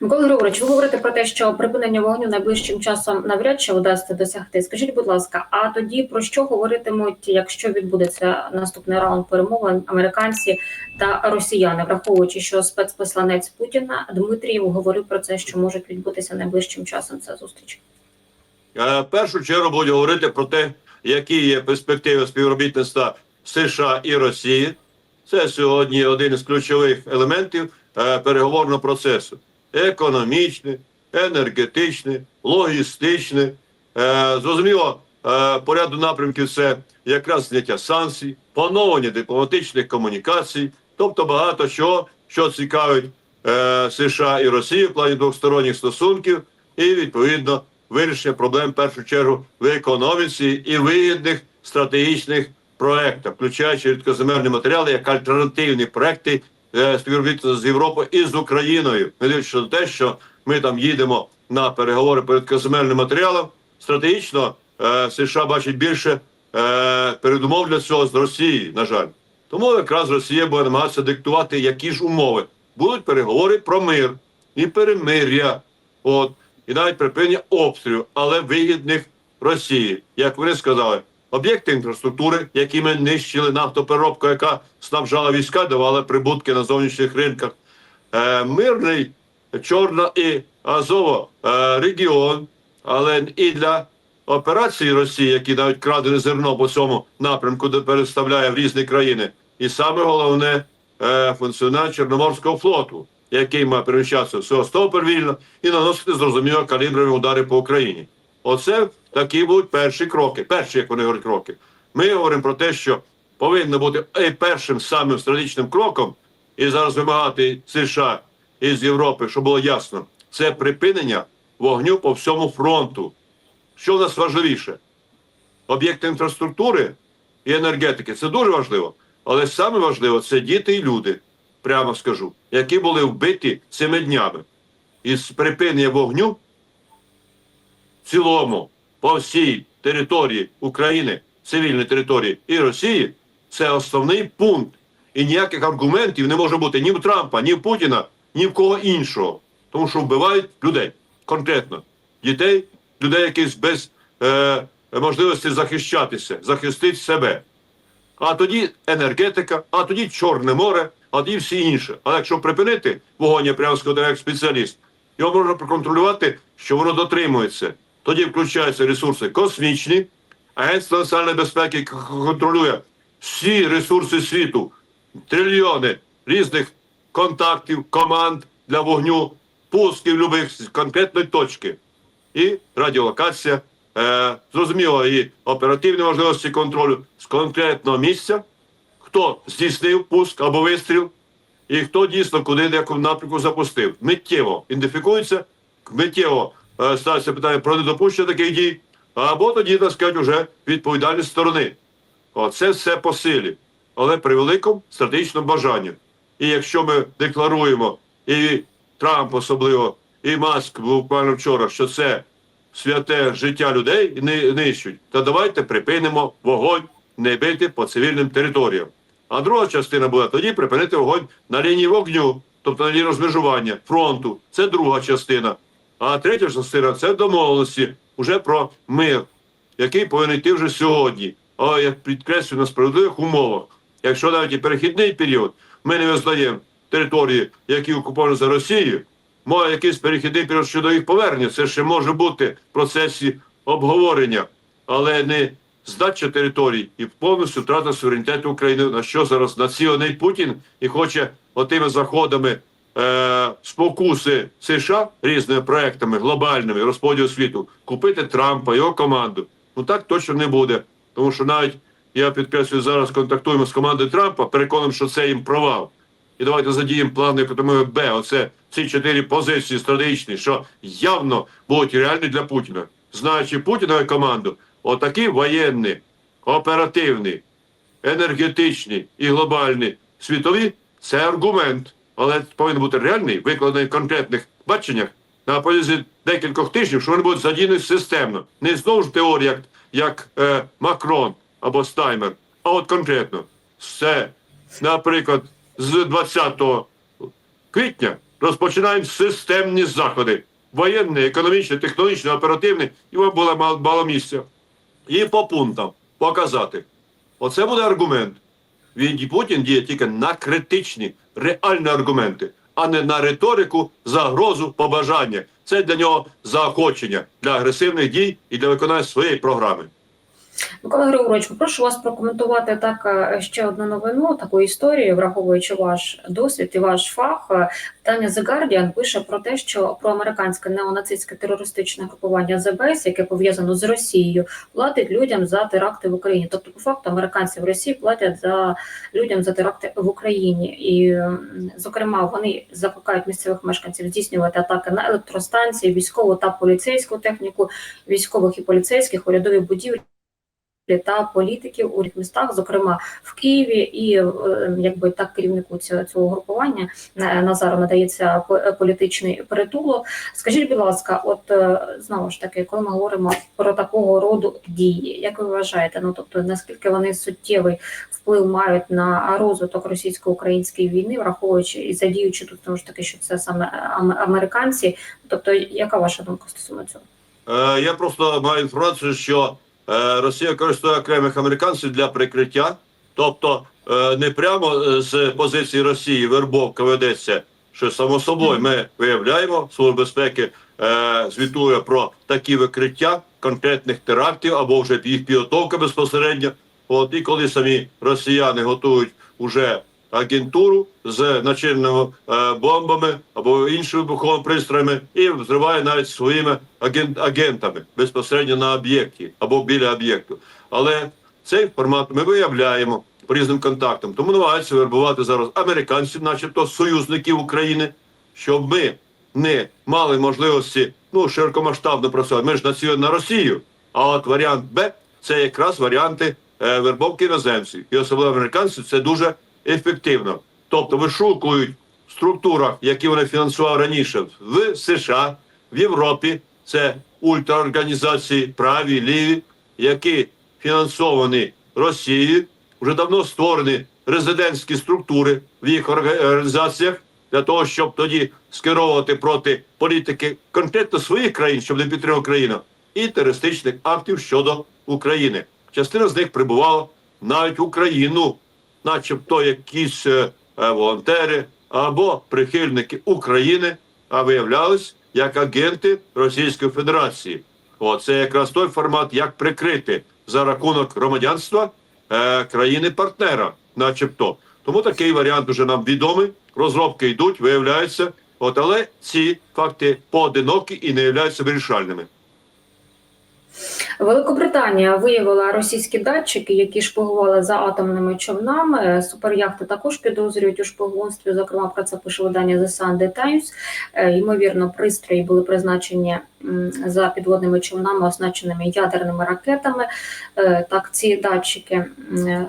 Микола Григорович, ви говорите про те, що припинення вогню найближчим часом навряд чи вдасться досягти. Скажіть, будь ласка, а тоді про що говоритимуть, якщо відбудеться наступний раунд перемовин американці та росіяни, враховуючи, що спецпосланець Путіна Дмитрієв говорив про це, що можуть відбутися найближчим часом ця зустріч? Е, першу чергу будуть говорити про те, які є перспективи співробітництва США і Росії. Це сьогодні один із ключових елементів е, переговорного процесу: економічний, енергетичний, логістичний. Е, Зрозуміло, е, по ряду напрямків це якраз зняття санкцій, поновлення дипломатичних комунікацій, тобто багато чого, що цікавить е, США і Росію в плані двосторонніх стосунків, і відповідно вирішення проблем в першу чергу в економіці і вигідних стратегічних проектах, включаючи рідкоземельні матеріали як альтернативні проекти е, співробітництва з Європою і з Україною. Не дивлячись на те, що ми там їдемо на переговори по рідкоземельним матеріалам, стратегічно е, США бачить більше е, передумов для цього з Росії, на жаль. Тому якраз Росія буде намагатися диктувати, які ж умови будуть переговори про мир і перемир'я. От і навіть припинення обстрілів, але вигідних Росії, як вони сказали, об'єкти інфраструктури, які ми нищили, нафтопереробка, яка снабжала війська, давала прибутки на зовнішніх ринках. Е, мирний Чорна і Азово е, регіон, але і для операції Росії, які навіть крадене зерно по цьому напрямку, де переставляє в різні країни. І саме головне е, функціонал Чорноморського флоту, який має переміщатися в Севастополь вільно і наносити зрозуміло каліброві удари по Україні. Оце такі будуть перші кроки. Перші, як вони говорять, кроки. Ми говоримо про те, що повинно бути і першим самим стратегічним кроком, і зараз вимагати США із Європи, щоб було ясно, це припинення вогню по всьому фронту. Що в нас важливіше? Об'єкти інфраструктури і енергетики це дуже важливо. Але саме важливо це діти і люди, прямо скажу, які були вбиті цими днями. І з припинення вогню цілому по всій території України, цивільної території і Росії, це основний пункт. І ніяких аргументів не може бути ні в Трампа, ні в Путіна, ні в кого іншого. Тому що вбивають людей конкретно. Дітей, людей, які без е, можливості захищатися, захистити себе. А тоді енергетика, а тоді Чорне море, а тоді всі інші. Але якщо припинити вогонь, я прямо скажу як спеціаліст, його можна проконтролювати, що воно дотримується. Тоді включаються ресурси космічні, Агентство національної безпеки контролює всі ресурси світу, трильйони різних контактів, команд для вогню, пусків любих конкретної точки. І радіолокація, е, зрозуміло, і оперативні можливості контролю з конкретного місця, хто здійснив пуск або вистріл, і хто дійсно куди в якому напрямку запустив. Миттєво ідентифікується, миттєво ставиться питання про недопущення таких дій, або тоді, так сказати, вже відповідальність сторони. Оце все по силі, але при великому стратегічному бажанні. І якщо ми декларуємо, і Трамп особливо, і Маск буквально вчора, що це святе життя людей нищуть, то давайте припинимо вогонь не бити по цивільним територіям. А друга частина буде тоді припинити вогонь на лінії вогню, тобто на лінії розмежування фронту. Це друга частина. А третя частина це домовленості вже про мир, який повинен йти вже сьогодні. А я підкреслюю на справедливих умовах. Якщо навіть і перехідний період ми не визнаємо території, які окуповані за Росією, може якийсь перехідний період щодо їх повернення. Це ще може бути в процесі обговорення, але не здача територій і повністю втрата суверенітету України, на що зараз націлений Путін і хоче отими заходами е, спокуси США різними проектами глобальними розподілу світу купити Трампа, його команду. Ну так точно не буде. Тому що навіть я підкреслюю зараз контактуємо з командою Трампа, переконаний, що це їм провал. І давайте задіємо плани ПТМ Б. Оце ці чотири позиції стратегічні, що явно будуть реальні для Путіна. Знаючи Путіна і команду, отакі воєнні, оперативні, енергетичні і глобальні світові це аргумент, але повинен бути реальний, викладений в конкретних баченнях на протязі декількох тижнів, що вони будуть задіяні системно. Не знову ж теорія, як, як е, Макрон або Стаймер, а от конкретно. Все, наприклад, з 20 квітня розпочинаємо системні заходи. Воєнні, економічні, технологічні, оперативні, і вам було мало місця. І по пунктам показати. Оце буде аргумент. Він Путін діє тільки на критичні, реальні аргументи, а не на риторику, загрозу, побажання. Це для нього заохочення для агресивних дій і для виконання своєї програми. Микола Григорович, попрошу вас прокоментувати так е, ще одну новину, таку історію, враховуючи ваш досвід і ваш фах. Е, Видання The Guardian пише про те, що проамериканське неонацистське терористичне групування ЗБС, яке пов'язано з Росією, платить людям за теракти в Україні. Тобто, по факту, американці в Росії платять за людям за теракти в Україні, і зокрема вони закликають місцевих мешканців здійснювати атаки на електростанції, військову та поліцейську техніку, військових і поліцейських, урядові будівлі та політиків у містах, зокрема в Києві, і е, якби так керівнику цього, цього групування е, Назару надається по- політичний притулок. Скажіть, будь ласка, от е, знову ж таки, коли ми говоримо про такого роду дії, як ви вважаєте? Ну тобто наскільки вони суттєвий вплив мають на розвиток російсько-української війни, враховуючи і задіючи тут тому ж таки, що це саме американці? Тобто, яка ваша думка стосовно цього? Е, я просто маю інформацію, що е, Росія користує окремих американців для прикриття, тобто е, не прямо е, з позиції Росії вербовка ведеться, що само собою ми виявляємо Служба безпеки е, звітує про такі викриття конкретних терактів або вже їх підготовка безпосередньо. От і коли самі росіяни готують уже агентуру з начиненими е, бомбами або іншими вибуховими пристроями і взриває навіть своїми агент, агентами безпосередньо на об'єкті або біля об'єкту. Але цей формат ми виявляємо по різним контактам. Тому намагаються вербувати зараз американців, начебто союзників України, щоб ми не мали можливості ну широкомасштабно працювати. Ми ж націлені на Росію. А от варіант Б це якраз варіанти е, вербовки іноземців. І особливо американців це дуже ефективно. Тобто вишукують в структурах, які вони фінансували раніше в США, в Європі. Це ультраорганізації, праві, ліві, які фінансовані Росією, вже давно створені резидентські структури в їх організаціях для того, щоб тоді скеровувати проти політики конкретно своїх країн, щоб не підтримав Україну, і терористичних актів щодо України. Частина з них прибувала навіть в Україну, начебто якісь е, е, волонтери або прихильники України, а виявлялись як агенти Російської Федерації. О, це якраз той формат, як прикрити за рахунок громадянства е, країни-партнера, начебто. Тому такий варіант уже нам відомий. Розробки йдуть, виявляються. От, але ці факти поодинокі і не являються вирішальними. Великобританія виявила російські датчики, які шпигували за атомними човнами. Суперяхти також підозрюють у шпигунстві. Зокрема, про це пише видання The Sunday Times. Е, Ймовірно, пристрої були призначені за підводними човнами, оснащеними ядерними ракетами. Е, Так, ці датчики е,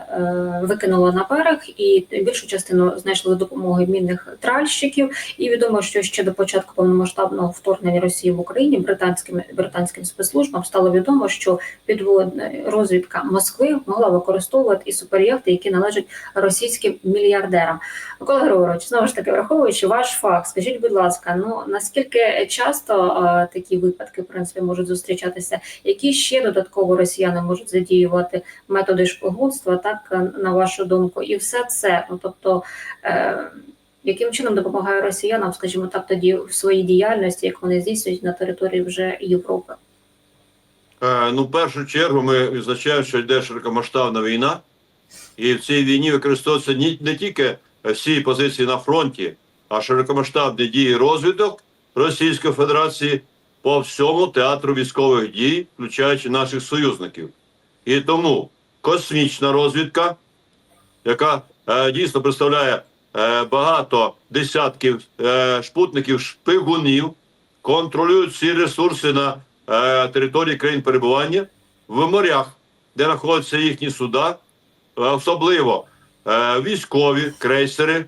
викинули на берег, і більшу частину знайшли за допомогою мінних тральщиків. І відомо, що ще до початку повномасштабного вторгнення Росії в Україні британським британським спецслужбам стало відомо, що підводна розвідка Москви могла використовувати і суперяхти, які належать російським мільярдерам. Микола Григорович, знову ж таки, враховуючи ваш факт, скажіть, будь ласка, ну наскільки часто такі випадки в принципі можуть зустрічатися? Які ще додатково росіяни можуть задіювати методи шпигунства, так е, на вашу думку, і все це, ну тобто. Е, яким чином допомагає росіянам, скажімо так, тоді в своїй діяльності, як вони здійснюють на території вже Європи? Е, ну, в першу чергу ми відзначаємо, що йде широкомасштабна війна, і в цій війні використовуються ні- не тільки всі позиції на фронті, а широкомасштабні дії розвиток Російської Федерації по всьому театру військових дій, включаючи наших союзників. І тому космічна розвідка, яка е, дійсно представляє е, багато десятків е, шпутників, шпигунів, контролюють всі ресурси на е, території країн перебування в морях, де знаходяться їхні суда, е, особливо е, військові крейсери,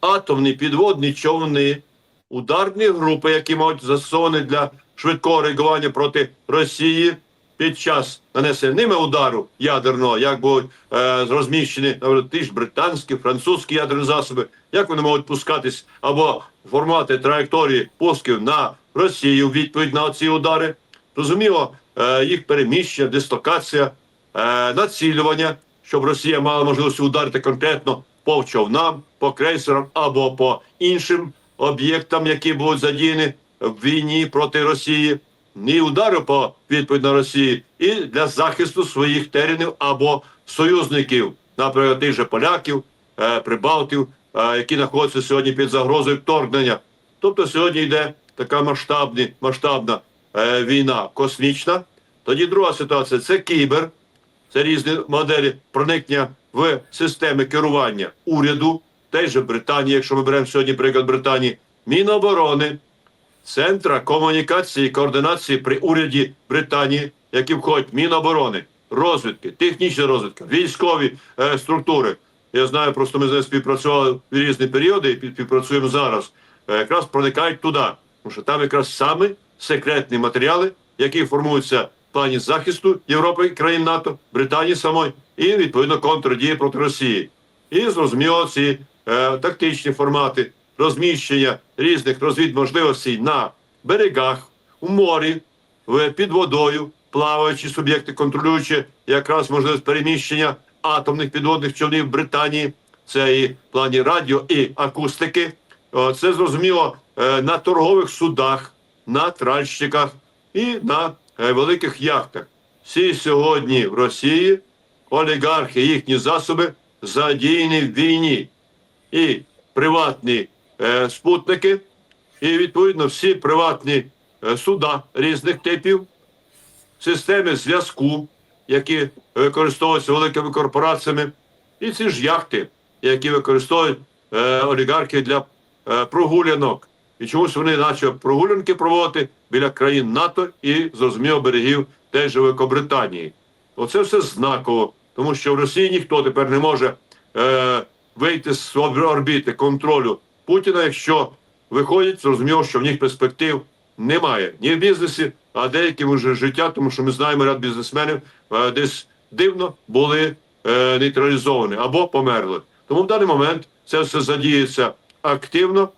атомні підводні човни, ударні групи, які мають застосовані для швидкого реагування проти Росії під час нанесення ними удару ядерного, як будуть е, розміщені ті ж британські, французькі ядерні засоби, як вони можуть пускатись або формувати траєкторії пусків на Росію відповідь на ці удари. Розуміло, е, їх переміщення, дислокація, е, націлювання, щоб Росія мала можливість ударити конкретно по човнам, по крейсерам або по іншим об'єктам, які будуть задіяні в війні проти Росії. Ні удари по відповідь на Росію і для захисту своїх теренів або союзників, наприклад, тих же поляків, е, прибалтів, е, які знаходяться сьогодні під загрозою вторгнення. Тобто сьогодні йде така масштабні, масштабна е, війна космічна. Тоді друга ситуація це кібер, це різні моделі проникнення в системи керування уряду, теж Британії, якщо ми беремо сьогодні приклад Британії, Міноборони, Центра комунікації і координації при уряді Британії, які входять Міноборони, розвідки, технічна розвідка, військові е, структури. Я знаю, просто ми з нею співпрацювали в різні періоди і співпрацюємо зараз. Е, якраз проникають туди, тому що там якраз саме секретні матеріали, які формуються в плані захисту Європи, країн НАТО, Британії самої, і відповідно контрдії проти Росії. І зрозуміло ці е, тактичні формати розміщення різних розвідможливостей на берегах, у морі, під водою, плаваючі суб'єкти, контролюючи якраз можливість переміщення атомних підводних човнів Британії. Це і в плані радіо і акустики. Це зрозуміло е, на торгових судах, на тральщиках і на е, великих яхтах. Всі сьогодні в Росії олігархи, їхні засоби задіяні в війні. І приватні е, спутники, і відповідно всі приватні е, суда різних типів, системи зв'язку, які використовуються великими корпораціями, і ці ж яхти, які використовують е, олігархи для прогулянок. І чомусь вони почали прогулянки проводити біля країн НАТО і зрозуміло берегів теж Великобританії. Оце все знаково, тому що в Росії ніхто тепер не може е, вийти з орбіти контролю Путіна, якщо виходять, зрозуміло, що в них перспектив немає ні в бізнесі, а деяким уже життя, тому що ми знаємо, ряд бізнесменів е, десь дивно були е, нейтралізовані або померли. Тому в даний момент це все задіється активно.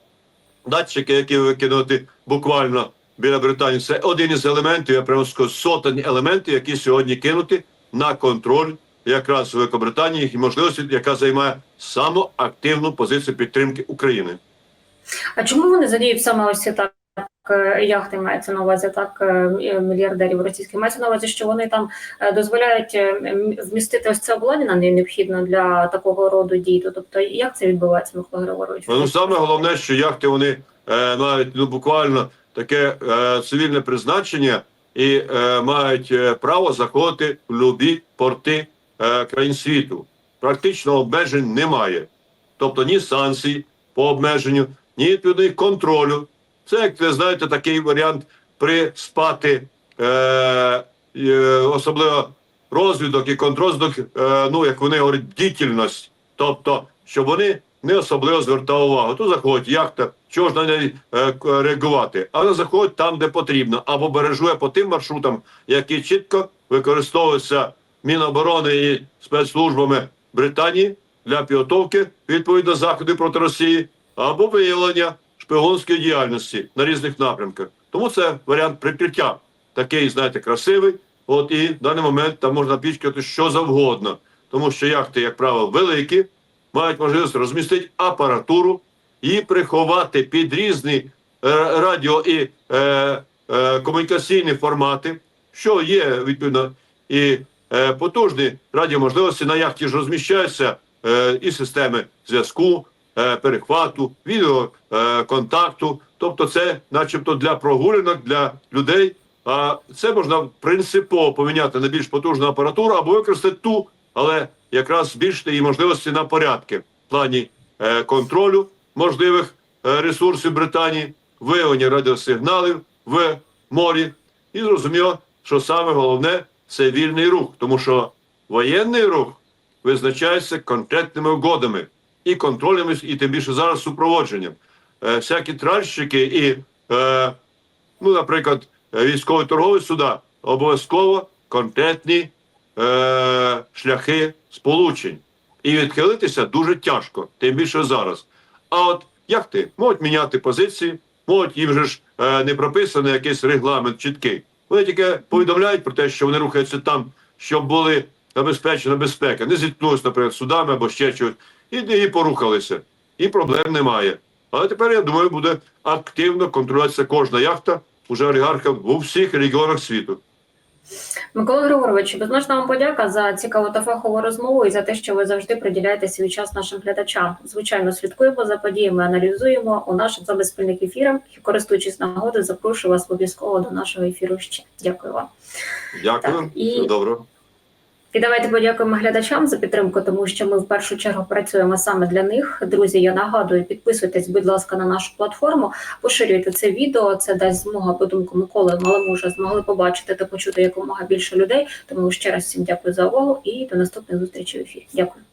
Датчики, які викинути буквально біля Британії, це один із елементів, я прямо скажу, сотень елементів, які сьогодні кинуті на контроль якраз Великобританії і можливості, яка займає саму активну позицію підтримки України. А чому вони задіють саме ось так е, яхти мається на увазі, так е, мільярдерів російських? Мається на увазі, що вони там е, дозволяють вмістити ось це обладнання необхідно для такого роду дій. Тобто, як це відбувається, Микола Григорович? Ну саме головне, що яхти вони е, мають ну буквально таке е, цивільне призначення і е, мають право заходити в любі порти країн світу. Практично обмежень немає. Тобто ні санкцій по обмеженню, ні відповідно контролю. Це, як ви знаєте, такий варіант приспати е, е, особливо розвідок і контрозвідок, е, ну як вони говорять, бдительність. Тобто, щоб вони не особливо звертали увагу. Тут заходить яхта, чого ж на неї е, реагувати, а вона заходить там, де потрібно, або бережує по тим маршрутам, які чітко використовуються Міноборони і спецслужбами Британії для підготовки відповідно заходів проти Росії, або виявлення шпигунської діяльності на різних напрямках. Тому це варіант прикриття, такий, знаєте, красивий. От і в даний момент там можна пічкати що завгодно, тому що яхти, як правило, великі, мають можливість розмістити апаратуру і приховати під різні е, радіо і е, е, комунікаційні формати, що є відповідно і потужні радіоможливості на яхті ж розміщаються е, і системи зв'язку, е, перехвату, відеоконтакту. Е, контакту. тобто, це, начебто, для прогулянок, для людей. А це можна принципово поміняти на більш потужну апаратуру або використати ту, але якраз збільшити її можливості на порядки в плані е, контролю можливих е, ресурсів Британії, виявлення радіосигналів в морі. І зрозуміло, що саме головне це вільний рух, тому що воєнний рух визначається конкретними угодами і контролями, і тим більше зараз супроводженням. Е, всякі тральщики і, е, ну, наприклад, військові торгові суда обов'язково конкретні е, шляхи сполучень. І відхилитися дуже тяжко, тим більше зараз. А от яхти можуть міняти позиції, можуть їм же ж е, не прописаний якийсь регламент чіткий. Вони тільки повідомляють про те, що вони рухаються там, щоб були забезпечена безпека. Не зіткнулися, наприклад, судами або ще чогось, і, і порухалися. І проблем немає. Але тепер, я думаю, буде активно контролюватися кожна яхта уже олігархів у всіх регіонах світу. Микола Григорович, безмежна вам подяка за цікаву та фахову розмову і за те, що ви завжди приділяєте свій час нашим глядачам. Звичайно, слідкуємо за подіями, аналізуємо у наших забезпільних ефірах і користуючись нагодою, запрошую вас обов'язково до нашого ефіру ще. Дякую вам. Дякую. Так, і- доброго. І давайте подякуємо глядачам за підтримку, тому що ми в першу чергу працюємо саме для них. Друзі, я нагадую, підписуйтесь, будь ласка, на нашу платформу, поширюйте це відео. Це дасть змогу, по думку Миколи Маломужа, змогли побачити та почути якомога більше людей. Тому ще раз всім дякую за увагу і до наступних зустрічей в ефірі. Дякую.